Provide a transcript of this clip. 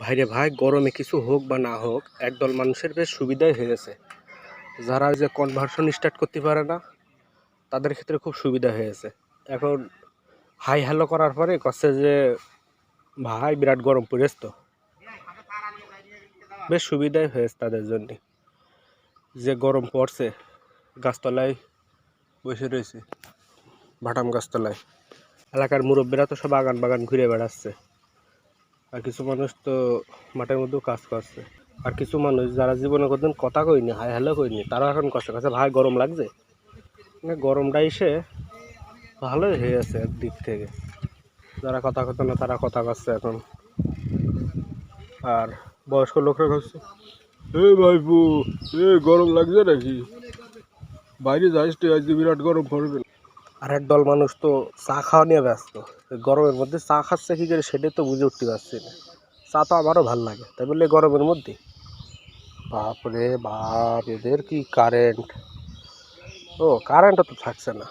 ভাইরে ভাই, গরমে কিছু হোক বা না হোক, একদল মানুষের বেশ সুবিধাই হয়েছে। যারা যে কনভার্সন স্টার্ট করতে পারে না, তাদের ক্ষেত্রে খুব সুবিধা হয়েছে। এখন হাই হ্যালো করার পরে কচ্ছে যে, ভাই, বিরাট গরম পড়েছে তো। বেশ সুবিধাই হয়েছে তাদের জন্য। যে গরম পড়ছে, গাছতলায় বসে রয়েছে ভাটাম গাছতলায়। এলাকার মুরব্বীরা তো সব বাগান বাগান ঘুরে বেড়াচ্ছে। আর কিছু মানুষ তো মাঠের মধ্যেও কাজ করছে। আর কিছু মানুষ যারা জীবনে কোনদিন কথা কইনি হাই হ্যালো কইনি তারা এখন কষ্ট করছে। ভাই, গরম লাগছে? মানে গরমটা এসে ভালোই হয়ে আছে একদিক থেকে। যারা কথা কথা না, তারা কথা করছে এখন। আর বয়স্ক লোকরা করছে এ ভাইপু, এ গরম লাগছে নাকি? বাইরে যাইস আজকে বিরাট গরম পড়বে আর এক দল মানুষ তো চা খাওয়া নিয়ে ব্যস্ত। গরমের মধ্যে চা খাচ্ছে কী করে সেটাই তো বুঝে উঠতে পারছি না। চা তো আমারও ভালো লাগে, তাই বললে গরমের মধ্যে? বাপরে বাপ, এদের কি কারেন্ট ও কারেন্টও তো থাকছে না।